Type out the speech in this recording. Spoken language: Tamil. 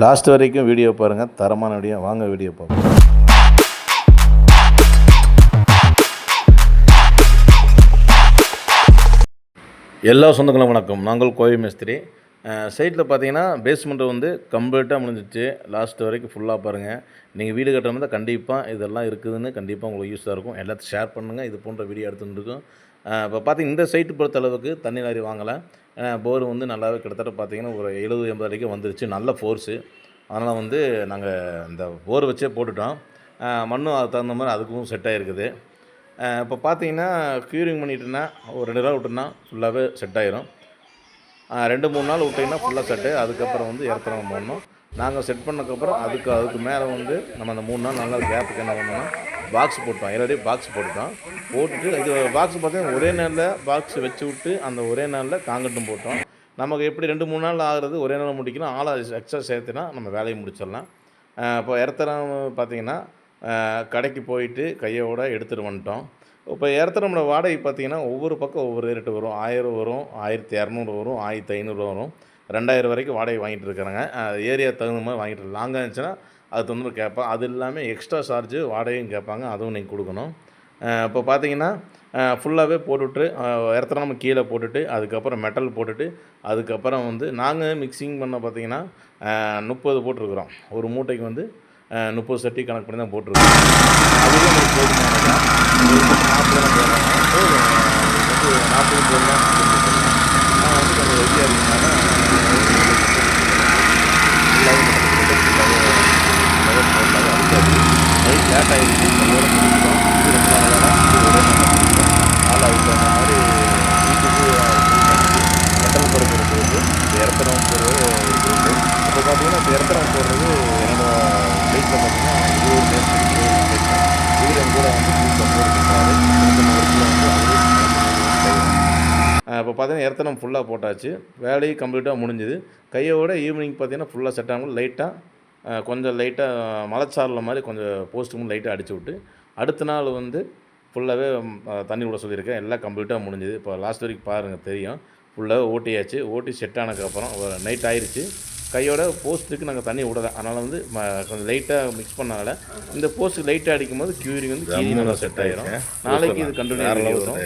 லாஸ்ட் வரைக்கும் வீடியோ பாருங்கள் தரமான வீடியோ வாங்க வீடியோ பார்ப்போம். எல்லா சொந்தங்களும் வணக்கம். நாங்கள் கோவை மேஸ்திரி. சைட்டில் பார்த்தீங்கன்னா பேஸ்மெண்ட்டு வந்து கம்ப்ளீட்டாக முடிஞ்சிச்சு. லாஸ்ட் வரைக்கும் ஃபுல்லாக பாருங்கள் நீங்கள் வீடு கட்டுற கண்டிப்பாக இதெல்லாம் இருக்குதுன்னு கண்டிப்பாக உங்களுக்கு யூஸாக இருக்கும். எல்லாத்தையும் ஷேர் பண்ணுங்கள் இது போன்ற வீடியோ எடுத்துகிட்டு இருக்கும். இப்போ பார்த்தீங்கன்னா இந்த சைட்டு பொறுத்த அளவுக்கு தண்ணி லாரி வாங்கலை. போர் வந்து நல்லாவே கிட்டத்தட்ட பார்த்தீங்கன்னா ஒரு எழுபது எண்பது வரைக்கும் வந்துருச்சு. நல்ல ஃபோர்ஸு அதனால் வந்து நாங்கள் அந்த போர் வச்சே போட்டுட்டோம். மண்ணும் அதுக்கு தகுந்த மாதிரி அதுக்கும் செட் ஆகிருக்குது இப்போ பார்த்தீங்கன்னா க்யூரிங் பண்ணிட்டோன்னா ஒரு ரெண்டு நாள் விட்டோன்னா ஃபுல்லாகவே செட் ஆயிரும். ரெண்டு மூணு நாள் விட்டிங்கன்னா ஃபுல்லாக செட்டு அதுக்கப்புறம் வந்து இறத்துறவங்க போடணும் நாங்கள் செட் பண்ணக்கப்புறம் அதுக்கு அதுக்கு மேலே வந்து நம்ம அந்த மூணு நாள் நல்லா கேப்புக்கு என்ன பண்ணோம்னா பாக்ஸ் போட்டோம் ஆல்ரெடி பாக்ஸ் போட்டுட்டோம். போட்டுட்டு இது பாக்ஸ் பார்த்தீங்கன்னா ஒரே நாளில் பாக்ஸ் வச்சு விட்டு அந்த ஒரே நாளில் காங்கிரட்டும் போட்டோம். நமக்கு எப்படி ரெண்டு மூணு நாள் ஆகிறது ஒரே நாள் முடிக்கணும் ஆளை எக்ஸ்ட்ரா சேர்த்துனா நம்ம வேலையை முடிச்சிடலாம். இப்போ இறத்துறோம் பார்த்தீங்கன்னா கடைக்கு போயிட்டு கையோட எடுத்துகிட்டு வந்துட்டோம். இப்போ இறத்துறோம்ல வாடகை பார்த்தீங்கன்னா ஒவ்வொரு பக்கம் ஒவ்வொரு ரேட்டு வரும். ஆயிரம் வரும் ஆயிரத்தி இரநூறு வரும் ஆயிரத்தி ஐநூறு வரும். ரெண்டாயிரம் வரைக்கும் வாடகை வாங்கிட்டு இருக்கிறாங்க. ஏரியா தகுந்த மாதிரி வாங்கிட்டு லாங்காக இருந்துச்சுன்னா அது தகுந்த கேட்பேன் அது இல்லாமல் எக்ஸ்ட்ரா சார்ஜு வாடகையும் கேட்பாங்க. அதுவும் நீங்கள் கொடுக்கணும். இப்போ பார்த்தீங்கன்னா ஃபுல்லாகவே போட்டுவிட்டு இடத்துல கீழே போட்டுட்டு அதுக்கப்புறம் மெட்டல் போட்டுட்டு அதுக்கப்புறம் வந்து நாங்கள் மிக்சிங் பண்ண பார்த்தீங்கன்னா முப்பது போட்டிருக்கிறோம். ஒரு மூட்டைக்கு வந்து முப்பது சட்டி கணக்கு பண்ணி தான் போட்டிருக்கோம். அதுவே உங்களுக்கு போதுமானதான் நாற்பது போடலாம். நான் வந்து கொஞ்சம் ரெடியாக இருக்கனால லேட் ஆகிடுச்சு கொஞ்சம் முடிச்சிட்டோம் இது ரொம்ப நல்லா ஆள் அவுட் அந்த மாதிரி வீட்டுக்கு மெட்டல் பொறுப்பு இருக்குது இறத்துறவங்க போடுறது இருக்குது இப்போ பார்த்தீங்கன்னா இப்போ இறத்துறவங்க போடுறது என்னோட பைக்கில் பார்த்தீங்கன்னா இருபது நேரம் இருபது இவர் என் கூட வந்து வீட்டில் போட்டுருக்காரு இப்போ பார்த்தீங்கன்னா எர்த்தனம் ஃபுல்லாக போட்டாச்சு. வேலையும் கம்ப்ளீட்டாக முடிஞ்சுது. கையோட ஈவினிங் பார்த்தீங்கன்னா ஃபுல்லாக செட் ஆகும் லைட்டாக கொஞ்சம் லைட்டாக மலைச்சாரல மாதிரி கொஞ்சம் போஸ்ட்டுக்கும் லைட்டாக அடிச்சு விட்டு அடுத்த நாள் வந்து ஃபுல்லாகவே தண்ணி விட சொல்லியிருக்கேன். எல்லாம் கம்ப்ளீட்டாக முடிஞ்சுது. இப்போ லாஸ்ட் வரைக்கும் பாருங்கள் தெரியும். ஃபுல்லாக ஓட்டியாச்சு. ஓட்டி செட் ஆனதுக்கப்புறம் நைட் ஆயிடுச்சு கையோட போஸ்ட்டுக்கு நாங்கள் தண்ணி விடல. அதனால் வந்து கொஞ்சம் லைட்டாக மிக்ஸ் பண்ணால இந்த போஸ்ட்டுக்கு லைட்டாக அடிக்கும் போது க்யூரிங் வந்து கீழே நல்லா செட் ஆயிரும். நாளைக்கு இது கண்டினியூ வரும்.